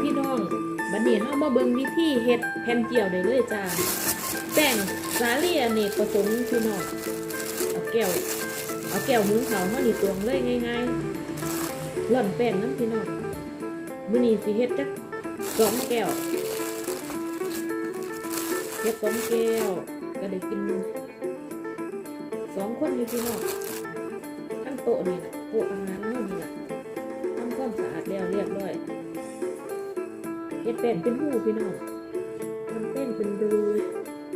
พี่น้อง บัดนี้เฮามาเบิ่งวิธีเฮ็ดแผ่นเจียวได้เลยจ้าแป้งสาลีอเนกประสงค์พี่น้องเอาแก้วเอาแก้วหุงข้าวเฮานี่ตวงเลยง่ายๆร่อนแป้งน้ำพี่น้องมื้อนี้สิเฮ็ดจักสองแก้วเฮ็ดสองแก้วก็ได้กินสองคนอยู่พี่น้องทั้งโต๊ะนี่แหละโต๊ะอาหารเฮานี่แหละทำความสะอาดแล้วเรียบร้อย เฮ็ดแป้งเป็นหูพี่น้องทำแป้งเป็นรู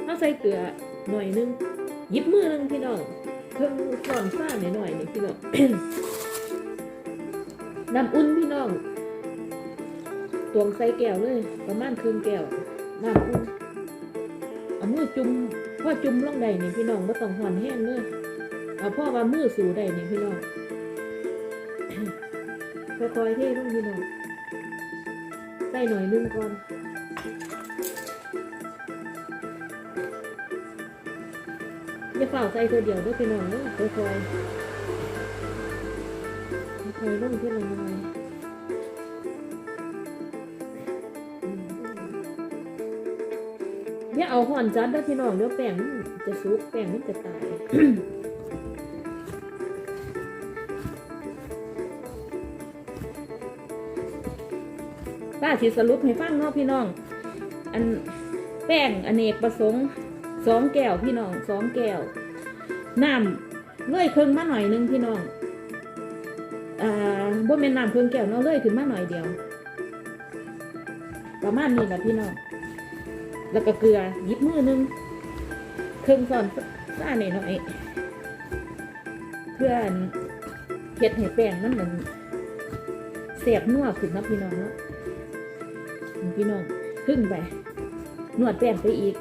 เอาใส่เกลือหน่อยนึงหยิบมือนึงพี่น้องเพิ่งสอนซ่าหน่อยหน่อยๆนี่พี่น้องน้ำอุ่นพี่น้องตวงใส่แก้วเลย ประมาณครึ่งแก้วน้ำอุ่นเอามือจุ่มพ่อจุ่มลงใดนี่พี่น้องไม่ต้องห่อนแห้งเลยเอาพ่อว่ามือสูใดนี่พี่น้องค่อยๆเทลงพี่น้อง ใส่หน่อยนึงก่อนอย่าเฝ้าใส่ตัวเดียวด้วยพี่น้องเด้อค่อยๆค่อยๆลงทีละหน่อยอืมอย่าเอาห่อนจัดด้อพี่น้องเดี๋ยวแป้งมันจะสุกแป้งมันจะตาย ป้าสิสรุปให้ฟังเนาะพี่น้อง อันแป้งอเนกประสงค์สองแก้วพี่น้องสองแก้วน้ำเลื่อยเครึ่งมาหน่อยนึงพี่น้องอ่าบ่แม่นน้ำเครึ่งแก้วเนาะเลื่อยขึ้นมาหน่อยเดียว ประมาณนี้แหละพี่น้องแล้วก็เกลือยิบมือหนึงเครึ่งส่อนซ่าหน่อยหน่อยเพื่อนเฮ็ดให้แป้งมันเหมือนเสียบนัวขึ้นนะพี่น้องเนาะ พี่น้องพึ่งไปนวดแป้งไปอีก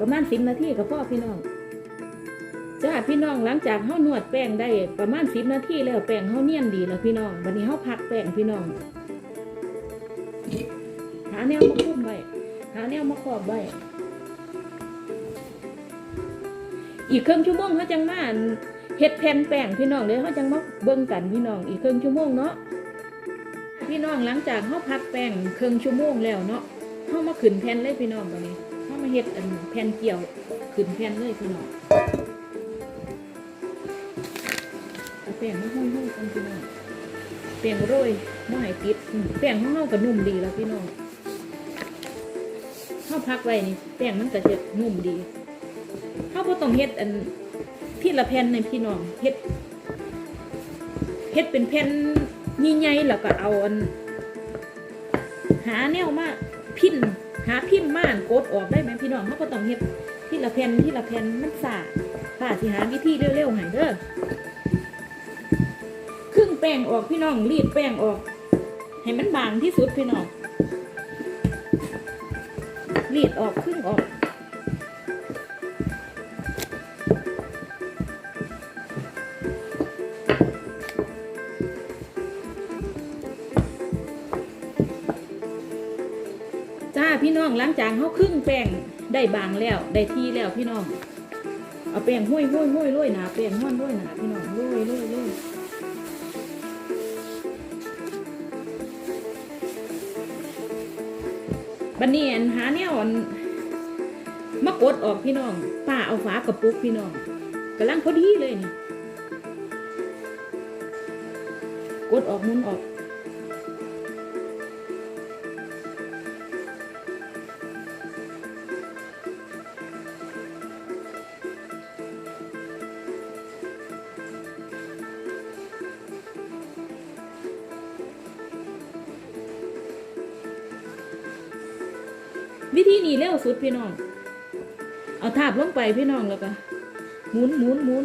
ประมาณสิบนาทีกับพ่อพี่น้องจ้าพี่น้องหลังจากเฮานวดแป้งได้ประมาณสิบนาทีแล้วแป้งเฮาเนียนดีแล้วพี่น้องวันนี้เฮาพักแป้งพี่น้องหาแนวมาคุ้มไว้หาแนวมาครอบไว้อีกครึ่งชั่วโมงเขาจังมาเฮ็ดแผ่นแป้งพี่น้องเดี๋ยวเขาจังมาเบิ่งกันพี่น้อง อีกครึ่งชั่วโมงเนาะ พี่น้องหลังจากเขาพักแป้งครึ่งชั่วโมงแล้วเนาะเขามาขึ้นแผ่นเลยพี่น้องตอนนี้เขามาเฮ็ดอันแผ่นเกี่ยวขึ้นแผ่นเลยพี่น้องเอาแป้งมาห้อยๆกันพี่น้องแป้งโรยไมาให้ติดแป้งของเราก็นุ่มดีแล้วพี่น้องเขาพักไว้นี่แป้งมันก็จะนุ่มดีเขาบ่ต้องเฮ็ดอันที่ละแผ่นในพี่น้องเฮ็ดเฮ็ดเป็นแผ่น ใหญ่ๆแล้วก็เอาอัน หาแนวมาพิมพ์หาพิมพ์ม่านกดออกได้ไหมพี่น้องเขาก็ต้องเฮ็ดที่ละแผ่นที่ละแผ่นมันสาป้าสิหาวิธีเร็วๆให้เด้อครึ่งแป้งออกพี่น้องรีดแป้งออก ให้มันบางที่สุดพี่น้องรีดออกครึ่งออก พี่น้องหลังจากเขาครึ่งแป้งได้บางแล้วได้ที่แล้วพี่น้อง เอาแป้งห้อยห้อยห้อยห้อยหนาแป้งห้อยห้อยหนาพี่น้องห้อยห้อยห้อยบันนี้อันหาแนวอันมากดออกพี่น้องป้าเอาฝากระปุกพี่น้องกำลังพอดีเลยนี่กดออกมุนออก วิธีนี้เร็วสุดพี่น้อง เอาทาบลงไปพี่น้องแล้วก็หมุนหมุนหมุน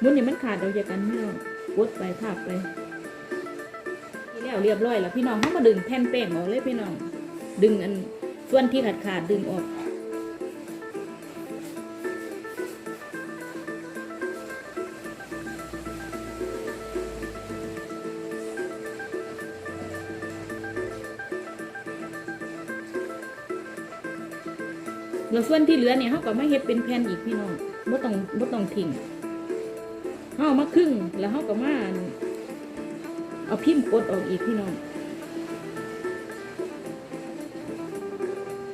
หมุนอย่ามันขาดเอย่ากกันพี่น้องกดไปทาบไปนี่แล้วเรียบร้อยแล้วพี่น้องเขามาดึงแผ่นแป้งออกเลยพี่น้อง ดึงอันส่วนที่ขาดขาดดึงออก แล้วส่วนที่เหลือเนี่ยเขาก็มาเฮ็ดเป็นแผ่นอีกพี่น้องบ่ต้องบ่ต้องทิ้งเขาเอามาครึ่งแล้วเขาก็มาเอาเอาพิมพ์กดออกอีกพี่น้อง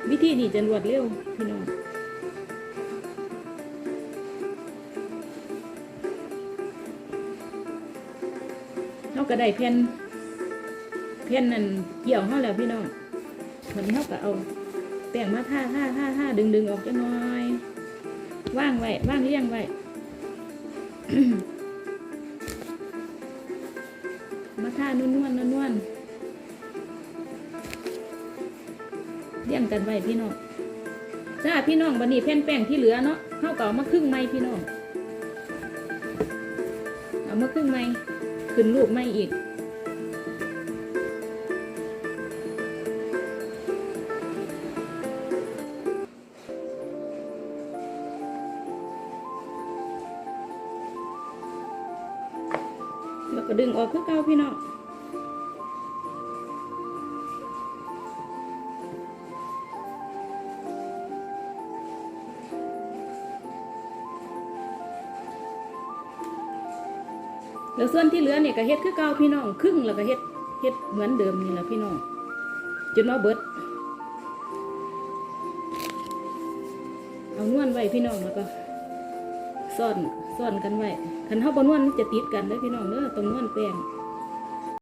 วิธีนี้จะรวดเร็วพี่น้องเราก็ได้แผ่นแผ่นนั่นเกี่ยวเขาแล้วพี่น้องวันนี้เขาก็เอา แป้งมาท่าท่าท่าท่าดึงดึงออกจังหน่อย ว่างไว้ว่างเลี้ยงไว้มาท่านวลนวลนวลนวลเลี้ยงกันไว้พี่น้องจ้าพี่น้องวันนี้แผ่นแป้งที่เหลือเนาะเขาก็เอมาครึ่งไม้พี่น้องเอามาครึ่งไม้ขึ้นรูปไม้อีก แล้วก็ดึงออกคือเก่าพี่น้องแล้วส่วนที่เหลือเนี่ยก็เฮ็ดคือเก่าพี่น้องครึ่งแล้วก็เฮ็ดเฮ็ดเหมือนเดิมนี่แหละพี่น้องจนว่าเบิด เอานวลไว้พี่น้องแล้วก็ซ่อน ซ่อนกันไว้ขันเฮาบนวลมันจะติดกันเด้พี่น้องเด้อตรงนวลแป้ง